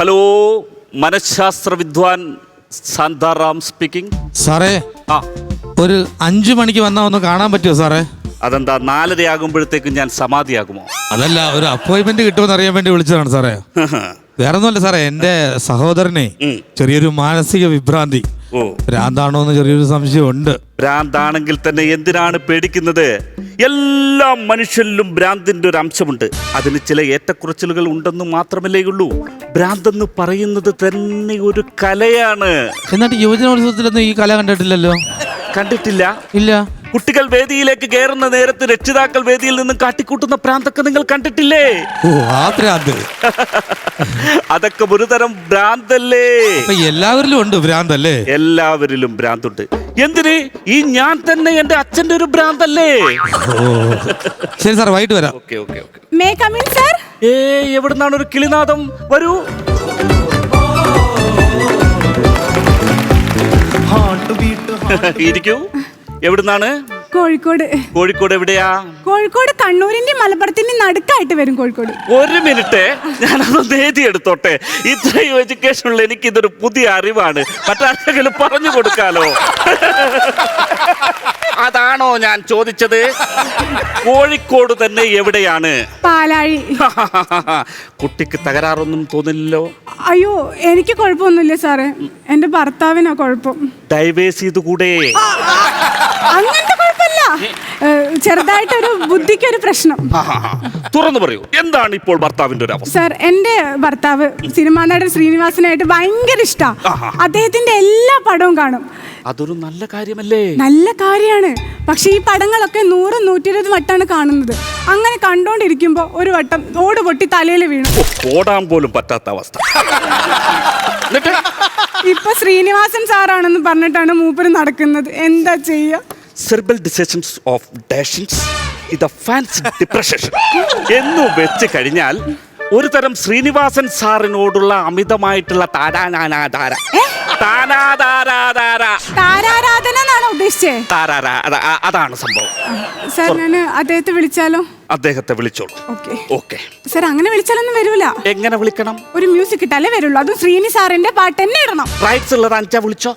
Hello മനഃശാസ്ത്ര വിദ്വാൻ സാന്താറാം speaking സാറേ ആ. ഒരു അഞ്ചു മണിക്ക് വന്നാൽ ഒന്ന് കാണാൻ പറ്റുമോ സാറേ? അതെന്താ നാലര ആകുമ്പോഴത്തേക്കും ഞാൻ സമാധിയാകുമോ? അതല്ല ഒരു അപ്പോയിന്റ്മെന്റ് കിട്ടുമെന്ന് അറിയാൻ വേണ്ടി വിളിച്ചതാണ് സാറേ. വേറെ ഒന്നുമല്ല സാറേ എന്റെ സഹോദരനെ. ചെറിയൊരു മാനസിക വിഭ്രാന്തി. ഭ്രാന്താണോ എന്ന് ചെറിയൊരു സംശയമുണ്ട്. ഭ്രാന്താണെങ്കിൽ തന്നെ എന്തിനാണ് പേടിക്കുന്നത്? എല്ലാ മനുഷ്യരിലും ഭ്രാന്തിന്റെ ഒരു അംശമുണ്ട്. അതിന് ചില ഏറ്റക്കുറച്ചിലുകൾ ഉണ്ടെന്ന് മാത്രമല്ലേ ഉള്ളൂ. ഭ്രാന്തെന്ന് പറയുന്നത് തന്നെ ഒരു കലയാണ്. എന്നിട്ട് യുവജനോത്സവത്തിലൊന്നും ഈ കല കണ്ടിട്ടില്ലല്ലോ? കണ്ടിട്ടില്ല. ഇല്ല. കുട്ടികൾ വേദിയിലേക്ക് കയറുന്ന നേരത്ത് രക്ഷിതാക്കൾ വേദിയിൽ നിന്നും കാട്ടിക്കൂട്ടുന്ന പ്രാന്തൊക്കെ നിങ്ങൾ കണ്ടിട്ടില്ലേ? ഓ ആ ഭ്രാന്ത് അതൊക്കെ ഒരു തരം ഭ്രാന്തല്ലേ? അപ്പൊ എല്ലാവരിലും ഉണ്ട് ഭ്രാന്തല്ലേ? എല്ലാവരിലും ഭ്രാന്തുണ്ട്. എന്തിന്? ഈ ഞാൻ തന്നെ എന്റെ അച്ഛന്റെ ഒരു ഭ്രാന്തല്ലേ? ഓ ശരി സാർ വൈകിട്ട് വരാം. Okay okay okay. May come in sir ഏ എവിടുന്നാണ് ഒരു കിളിനാദം? വരൂ. ഇരിക്കൂ. എവിടുന്നാണ്? കോഴിക്കോട്. കോഴിക്കോട് എവിടെയാ? കോഴിക്കോട് കണ്ണൂരിന്റെ മലപ്പുറത്തിന്റെ നടുക്കായിട്ട് വരും കോഴിക്കോട്. ഒരു മിനിറ്റ് ഞാനതൊന്ന് എഴുതി എടുത്തോട്ടെ. ഇത്രയും എഡ്യൂക്കേഷനുള്ള എനിക്ക് ഇതൊരു പുതിയ അറിവാണ്. മറ്റാരെങ്കിലും പറഞ്ഞു കൊടുക്കാലോ? അതാണോ ഞാൻ ചോദിച്ചത്? കോഴിക്കോട് തന്നെ എവിടെയാണ്? പാലാഴി. കുട്ടിക്ക് തകരാറൊന്നും തോന്നില്ലല്ലോ? അയ്യോ എനിക്ക് കുഴപ്പമൊന്നുമില്ല സാറേ. എന്റെ ഭർത്താവിനാ കുഴപ്പം. ഡൈവേഴ്സ് ചെയ്ത് കൂടെ അങ്ങനത്തെ കുഴപ്പമില്ല. ചെറുതായിട്ടൊരു ബുദ്ധിക്കൊരു പ്രശ്നം. തുറന്നു പറയൂ. എന്താണ് ഇപ്പോൾ ഭർത്താവിന്റെ ഒരു അവസ്ഥ? സാർ എന്റെ ഭർത്താവ് സിനിമാ നടൻ ശ്രീനിവാസനായിട്ട് ഭയങ്കര ഇഷ്ടാ. ആഹാ. അദ്ദേഹത്തിന്റെ എല്ലാ പടവും കാണും. അതൊരു നല്ല കാര്യമല്ലേ? നല്ല കാര്യമാണ്. പക്ഷെ ഈ പടങ്ങളൊക്കെ നൂറും നൂറ്റി ഇരുപത് വട്ടാണ് കാണുന്നത്. അങ്ങനെ കണ്ടോണ്ടിരിക്കുമ്പോ ഒരു വട്ടം ഓട് പൊട്ടി തലയിൽ വീണു. ഓടാൻ പോലും പറ്റാത്ത അവസ്ഥ. ഇപ്പൊ ശ്രീനിവാസൻ സാറാണെന്ന് പറഞ്ഞിട്ടാണ് മൂപ്പര് നടക്കുന്നത്. എന്താ ചെയ്യ? സെർബൽ ഡിസേഷൻസ് ഓഫ് ഡാഷൻസ് ഇത് ഫാൻസ് ഡിപ്രഷൻ എന്ന് വെച്ച് കഴിഞ്ഞാൽ ഒരു തരം ശ്രീനിവാസൻ സാറിനോടുള്ള അമിതമായിട്ടുള്ള താരാനാനാധാര. താനാധാരാധാര താരാരാധന എന്നാണ് ഉദ്ദേശിച്ചേ? താരാര അത- അ- അതാണ് സംഭവം. സാർ ഞാൻ അദ്ദേഹത്തെ വിളിച്ചാലോ? അദ്ദേഹത്തെ വിളിച്ചോളൂ. ഓക്കെ. ഓക്കെ. സാർ അങ്ങനെ വിളിച്ചാലൊന്നും വരൂല. എങ്ങനെ വിളിക്കണം? ഒരു മ്യൂസിക് ഇട്ടാലേ വരുള്ളൂ. അതും ശ്രീനി സാറിന്റെ പാട്ട് തന്നെ ഇടണം. റൈറ്റ്സ് ഉള്ളത് അഞ്ചാ വിളിച്ചോ?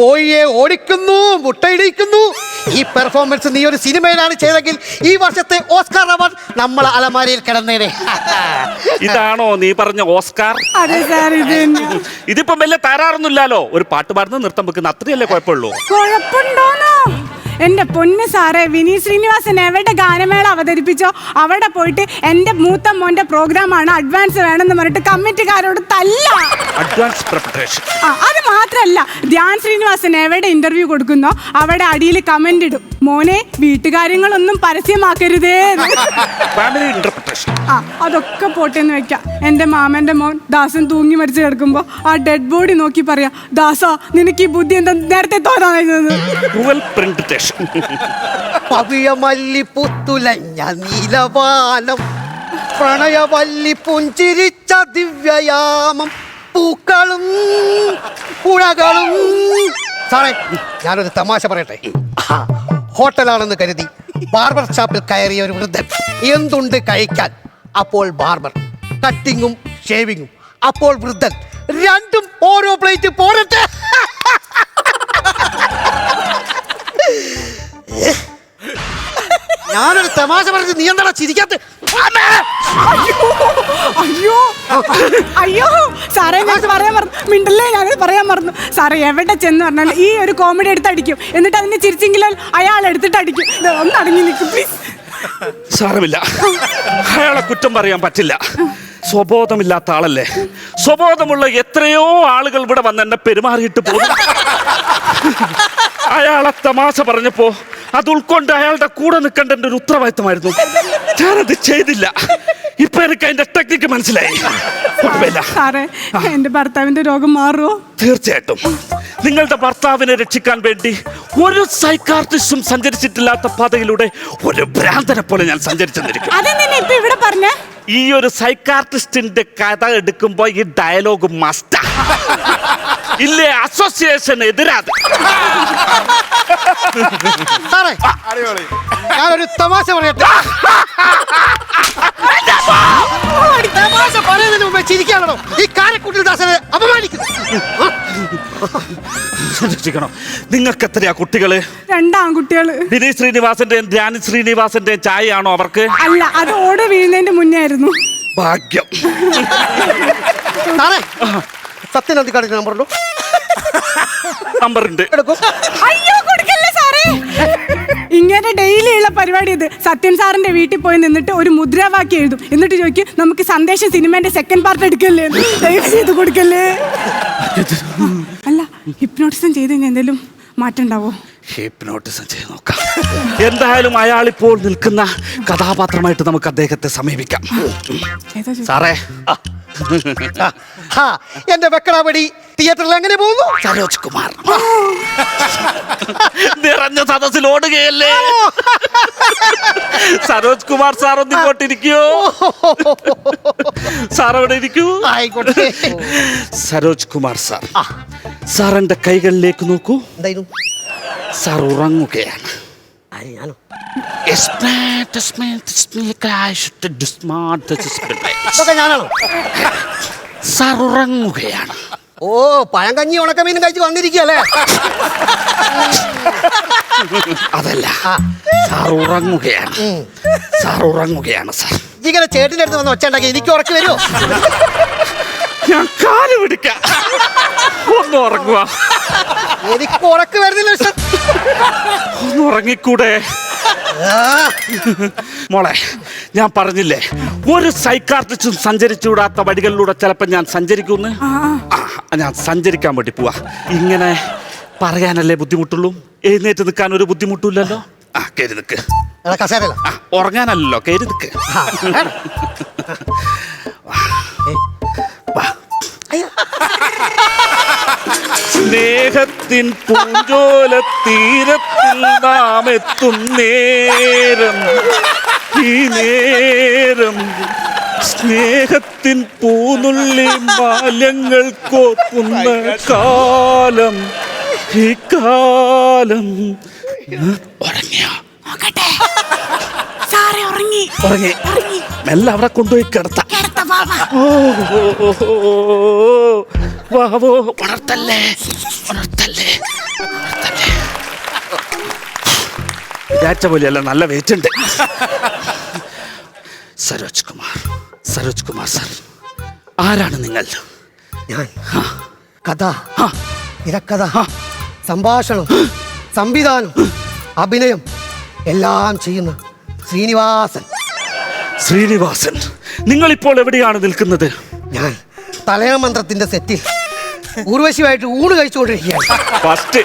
കോഴിയെ ഓടിക്കുന്നു മുട്ടയിടിക്കുന്നു. ഈ പെർഫോമൻസ് നീ ഒരു സിനിമയിലാണ് ചെയ്തെങ്കിൽ ഈ വർഷത്തെ ഓസ്കാർ അവാർഡ് നമ്മൾ അലമാരയിൽ കിടന്നേനെ. ഇതാണോ നീ പറഞ്ഞ ഓസ്കാർ? അതെ സാർ ഇത് തന്നെ. ഇതിപ്പം വലിയ തരാറൊന്നുമില്ലല്ലോ. ഒരു പാട്ട് പാടുന്ന നൃത്തം വെക്കുന്ന അത്രയല്ലേ കുഴപ്പമുള്ളൂ? കുഴപ്പമുണ്ടോന്നോ? എന്റെ പൊന്ന് സാറേ വിനീത് ശ്രീനിവാസൻ എവിടെ ഗാനമേള അവതരിപ്പിച്ചോ? അവിടെ പോയിട്ട് എന്റെ മൂത്ത മോന്റെ പ്രോഗ്രാമാണ് അഡ്വാൻസ് വേണമെന്ന് പറഞ്ഞിട്ട് കമ്മിറ്റിക്കാരോട് തല്ല. അഡ്വാൻസ് പ്രിപ്പറേഷൻ ആ, അത് മാത്രല്ല. ധ്യാൻ ശ്രീനിവാസൻ എവിടെ ഇന്റർവ്യൂ കൊടുക്കുന്നോ അവിടെ അടിയിൽ കമന്റ് ഇടും. മോനെ വീട്ടുകാര്യങ്ങളൊന്നും പരസ്യമാക്കരുതേ എന്ന്." ഫാമിലി ആ അതൊക്കെ പൊട്ടിന്ന് വെക്കാം. എന്റെ മാമന്റെ മോൻ ദാസൻ തൂങ്ങി മരിച്ചു കിടക്കുമ്പോ ആ ഡെഡ് ബോഡി നോക്കി പറയാ ദാസ നിനക്ക് ഈ ബുദ്ധി എന്താ നേരത്തെ തോന്നായിരുന്നത് ക്രൂവൽ പ്രിന്റിറ്റേഷൻ പവിഴമല്ലി പുത്തുലഞ്ഞ നീലവാനം പ്രണയവല്ലി പുഞ്ചിരിച്ച ദിവ്യയാമം പൂക്കളും പുഴകളും. സാറേ ഞാനൊരു തമാശ പറയട്ടെ? ആ, ഹോട്ടലാണെന്ന് കരുതി ബാർബർ ഷാപ്പിൽ കയറിയ ഒരു വൃദ്ധൻ എന്തുണ്ട് കഴിക്കാൻ? അപ്പോൾ ബാർബർ കട്ടിങ്ങും ഷേവിങ്ങും അപ്പോൾ വൃദ്ധൻ രണ്ടും ഓരോ പ്ലേറ്റ് പോരട്ടെ. ഞാനൊരു തമാശ പറഞ്ഞ് നീ ചിരിക്കാത്ത? ചിരിക്കാത്ത അയ്യോ! അയ്യോ! സാറേ ഞാൻ പറയാൻ മറന്നു. മിണ്ടല്ലേ? ഞാൻ പറയാൻ മറന്നു. സാറേ എവിടെ ചെന്ന് പറഞ്ഞാൽ ഈ ഒരു കോമഡി എടുത്ത് അടിക്കും എന്നിട്ട് അതിനെ ചിരിച്ചെങ്കിലും അയാൾ എടുത്തിട്ട് അടിക്കും. ഒന്ന് അടങ്ങി നിൽക്കും പ്ലീസ് സാരമില്ല. അയാളെ കുറ്റം പറയാൻ പറ്റില്ല. സ്വബോധമില്ലാത്ത ആളല്ലേ? സ്വബോധമുള്ള എത്രയോ ആളുകൾ ഇവിടെ വന്ന് എന്നെ പെരുമാറിയിട്ട് പോകും അയാളെ തമാശ പറഞ്ഞപ്പോ അത് ഉൾക്കൊണ്ട് അയാളുടെ കൂടെ നിൽക്കേണ്ട എന്റെ ഒരു ഉത്തരവാദിത്തമായിരുന്നു. ഞാനത് ചെയ്തില്ല. ഇപ്പൊ എനിക്ക് അതിന്റെ ടെക്നിക്ക് മനസ്സിലായി. സാറേ എന്റെ ഭർത്താവിന്റെ രോഗം മാറുമോ തീർച്ചയായിട്ടും. നിങ്ങളുടെ ഭർത്താവിനെ രക്ഷിക്കാൻ വേണ്ടി ഒരു സൈക്കാർട്ടിസ്റ്റും സഞ്ചരിച്ചിട്ടില്ലാത്ത പാതയിലൂടെ ഒരു ഭ്രാന്തനെ പോലെ ഞാൻ സഞ്ചരിച്ചെന്നിരിക്കും അതെന്നെ ഇപ്പൊ ഇവിടെ പറഞ്ഞേ? ഈ ഒരു സൈക്കാർട്ടിസ്റ്റിന്റെ കഥ എടുക്കുമ്പോ ഈ ഡയലോഗ് മസ്റ്റാ ഇല്ലേ അസോസിയേഷൻ എതിരാത്. സാറേ ഞാനൊരു തമാശ പറയട്ടെ? തമാശ പറയുന്നതിന് മുമ്പേ ചിരിക്കാണോ ഈ കാരക്കുട്ടിൽ ദാസനെ അപമാനിക്കുന്നു. രക്ഷിക്കണം നിങ്ങൾക്ക് എത്രയാ കുട്ടികൾ? രണ്ടാൺകുട്ടികൾ. വിനീത് ശ്രീനിവാസന്റെയും ധ്യാനി ശ്രീനിവാസന്റെയും ചായയാണോ അവർക്ക്? അല്ല അത് ഓട് വീഴുന്നതിന്റെ മുന്നേ ആയിരുന്നു ഭാഗ്യം. സാറേ സത്യനന്ദി കാണിക്കുന്ന നമ്പർ നമ്പറുണ്ട്. നമ്പർ ഉണ്ട് എടുക്കും. അയ്യോ ഇങ്ങനെ ഡെയിലി ഉള്ള പരിപാടി ഇത്. സത്യൻ സാറിന്റെ വീട്ടിൽ പോയി നിന്നിട്ട് ഒരു മുദ്രാവാക്യം എഴുതും. എന്നിട്ട് ചോദിക്കും നമുക്ക് സന്ദേശം സിനിമന്റെ സെക്കൻഡ് പാർട്ട് എടുക്കല്ലേ. ദയവ് ചെയ്ത് കൊടുക്കല്ലേ? അല്ല ഹിപ്നോട്ടിസം ചെയ്ത് കഴിഞ്ഞാൽ എന്തെങ്കിലും മാറ്റം ഉണ്ടാവോ? ഹിപ്നോട്ടിസം ചെയ്ത് നോക്കാം. എന്തായാലും അയാൾ ഇപ്പോൾ നിൽക്കുന്ന കഥാപാത്രമായിട്ട് നമുക്ക് അദ്ദേഹത്തെ സമീപിക്കാം? സാറേ എന്റെ വെക്കടാപടി തിയേറ്ററിൽ എങ്ങനെ പോകുന്നു? സരോജ് കുമാർ. നിറഞ്ഞ സദസ്സിൽ ഓടുകയല്ലേ? സരോജ് കുമാർ സാർ ഒന്ന് ഇങ്ങോട്ടിരിക്കോ സാർ അവിടെ ഇരിക്കൂ. ആയിക്കോട്ടെ. സരോജ് കുമാർ സാർ സാറിന്റെ എന്റെ കൈകളിലേക്ക് നോക്കൂ. സാർ ഉറങ്ങുകയാണ്. ആര് ഞാനോ ഇതൊക്കെ ഞാനാണോ? സാർ ഉറങ്ങുകയാണ് ഓ പഴങ്കഞ്ഞി ഉണക്കമീനും കഴിച്ച് വന്നിരിക്കുകയല്ലേ അതല്ല സാർ ഉറങ്ങുകയാണ് സാർ ഉറങ്ങുകയാണ് സാർ. ഇങ്ങനെ ചേട്ടിന്റെ അടുത്ത് വന്ന് ഒച്ചണ്ടാക്കി എനിക്ക് ഉറക്കി വരുമോ ഞാൻ കാൽ പിടിക്ക. ഒന്ന് ഉറങ്ങുക എനിക്ക് ഉറക്ക് വരുന്നില്ല. ഒന്ന് ഉറങ്ങിക്കൂടെ? മോളെ ഞാൻ പറഞ്ഞില്ലേ ഒരു സൈക്കാർട്ടിസ്റ്റും സഞ്ചരിച്ചുകൂടാത്ത വഴികളിലൂടെ ചിലപ്പോൾ ഞാൻ സഞ്ചരിക്കുന്നു ഞാൻ സഞ്ചരിക്കാൻ വേണ്ടി പോവാ. ഇങ്ങനെ പറയാനല്ലേ ബുദ്ധിമുട്ടുള്ളൂ? എഴുന്നേറ്റ് നിൽക്കാൻ ഒരു ബുദ്ധിമുട്ടില്ലല്ലോ? ആ കയറി നിൽക്ക്. ഉറങ്ങാനല്ലോ കയറി നിൽക്ക്. സ്നേഹത്തിൻ പൂഞ്ചോല തീരത്തിൽ നാം എത്തും നേരം. ഈ നേരം സ്നേഹത്തിൻ പൂനുള്ളി മാലങ്ങൾ കോർക്കുന്ന കാലം ഈ കാലം ഉറങ്ങിയാ? ഉറങ്ങി. മെല്ലെ അവിടെ കൊണ്ടുപോയി കിടത്താം. വാവോ ഉണർത്തല്ലേ? ഉണർത്തല്ലേ? ഉണർത്തല്ലേ? വിചാരിച്ച പോലെയല്ല നല്ല വെയിറ്റ് ഉണ്ട്. സരോജ് കുമാർ സരോജ് കുമാർ സാർ ആരാണ് നിങ്ങൾ? ഞാൻ? കഥ? തിരക്കഥ സംഭാഷണം? സംവിധാനം? അഭിനയം? എല്ലാം ചെയ്യുന്ന ശ്രീനിവാസൻ. ശ്രീനിവാസൻ. നിങ്ങൾ ഇപ്പോൾ എവിടെയാണ് നിൽക്കുന്നത്? ഞാൻ തലയ മന്ത്രത്തിന്റെ സെറ്റിൽ ഊർവശിയായിട്ട് ഊണ് കഴിച്ചുകൊണ്ടിരിക്കുകയാണ്. ഫസ്റ്റ്.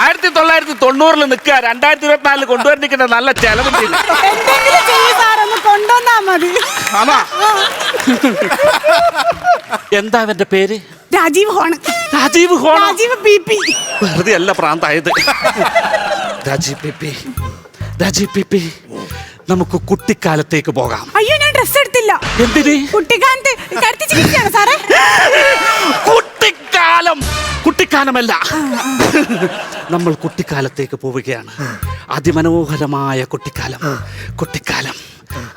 ആയിരത്തി തൊള്ളായിരത്തി തൊണ്ണൂറിൽ നിൽക്കുക രണ്ടായിരത്തി ഇരുപത്തിനാലിൽ കൊണ്ടുവരുന്ന നല്ല ആമാ. എന്താ അവന്റെ പേര്? Rajeev horn. Rajeev horn Rajeev P P. വെറുതെ അല്ല പ്രാന്തായത്. Rajeev P P. Rajeev P P. നമുക്ക് കുട്ടിക്കാലത്തേക്ക് പോകാം. അയ്യോ ഞാൻ ഡ്രസ് എടുത്തില്ല. എന്തിന്? കുട്ടിക്കാലത്ത് കരുത്തി ചികിത്സയാണ് സാറേ. കുട്ടിക്കാലം. കുട്ടിക്കാലമല്ല. നമ്മൾ കുട്ടിക്കാലത്തേക്ക് പോവുകയാണ്. അതിമനോഹരമായ കുട്ടിക്കാലം. കുട്ടിക്കാലം.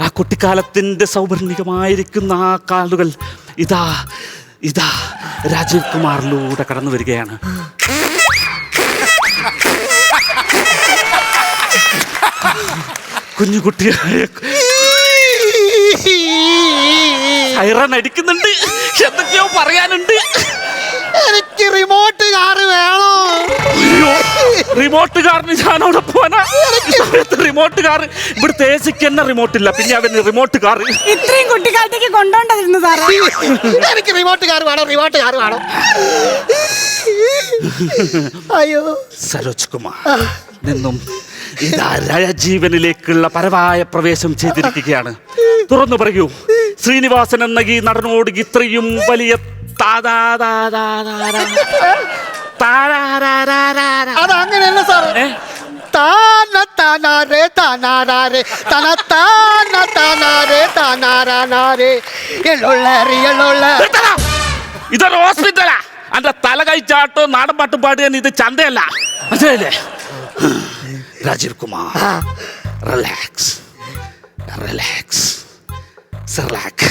ആ കുട്ടിക്കാലത്തിന്റെ സൗവർണികമായിരിക്കുന്ന ആ കാലുകൾ ഇതാ ഇതാ രാജീവ് കുമാറിലൂടെ കടന്നു വരികയാണ്. കുഞ്ഞുകുട്ടിയായ സൈറൺ അടിക്കുന്നുണ്ട്. എന്തൊക്കെയോ പറയാനുണ്ട്. എനിക്ക് റിമോട്ട് കാറ് വേണോ? അയ്യോ റിമോട്ട് കാറിന് ഞാൻ അവിടെ പോനാ റിമോട്ട് കാർ ഇവിടുത്തെ എ സിക്ക് തന്നെ റിമോട്ട് ഇല്ല. പിന്നെ അവന് റിമോട്ട് കാർ ഇത്രയും കുട്ടിക്കാലത്തേക്ക് കൊണ്ടോണ്ടായിരുന്നു സാറേ. എനിക്ക് റിമോട്ട് കാർ വേണോ? റിമോട്ട് കാർ വേണോ? അയ്യോ. സരോജ് കുമാർ നിന്നും ജീവനിലേക്കുള്ള പരമായ പ്രവേശം ചെയ്തിരിക്കുകയാണ്. തുറന്നു പറയൂ. ശ്രീനിവാസൻ എന്ന ഈ നടനോട് ഇത്രയും വലിയ. അത് അങ്ങനെയല്ല താന താനാരേ തന താന താനാരേ താനാരാനാരേ എള്ളൊള്ളേറി എള്ളൊള്ളേ ഇതൊരു ഹോസ്പിറ്റലാ. അന്റെ തല കഴിച്ചാട്ടോ നാടൻ പാട്ടും പാടുക ഇത് ചന്തയല്ല. മനസ്സിലായില്ലേ? Rajeev Kumar. Relax relax Cerelac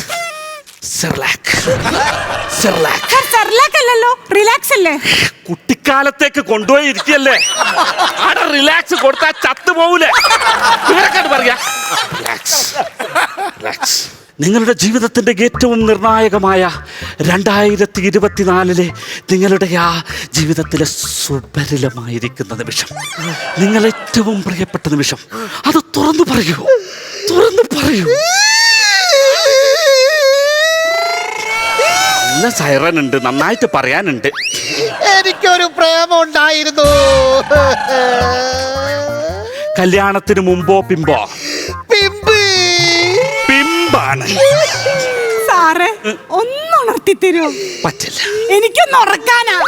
Cerelac Cerelac sir Cerelac അല്ലല്ലോ. റിലാക്സ് അല്ലേ? കുട്ടിക്കാലത്തേക്ക് കൊണ്ടുപോയി ഇരിക്കല്ലേ? അവിടെ റിലാക്സ് കൊടുത്താ ചത്തു പോവൂലേ? ഇവരൊക്കെ പറയാ. റിലാക്സ് റിലാക്സ് നിങ്ങളുടെ ജീവിതത്തിന്റെ ഏറ്റവും നിർണായകമായ രണ്ടായിരത്തി ഇരുപത്തിനാലിലെ നിങ്ങളുടെ ആ ജീവിതത്തിലെ സുപരിലമായിരിക്കുന്ന നിമിഷം. നിങ്ങൾ ഏറ്റവും പ്രിയപ്പെട്ട നിമിഷം. അത് തുറന്നു പറയൂ. തുറന്നു പറയൂ. നല്ല സൈറൻ ഉണ്ട് നന്നായിട്ട് പറയാനുണ്ട്. എനിക്കൊരു പ്രേമം ഉണ്ടായിരുന്നു കല്യാണത്തിന് മുമ്പോ പിമ്പോ? പിമ്പ്. പിമ്പാണ്. സാറേ ഒന്നുണർത്തി തരുമോ? പറ്റില്ല. എനിക്കൊന്ന് ഉറക്കാനാ.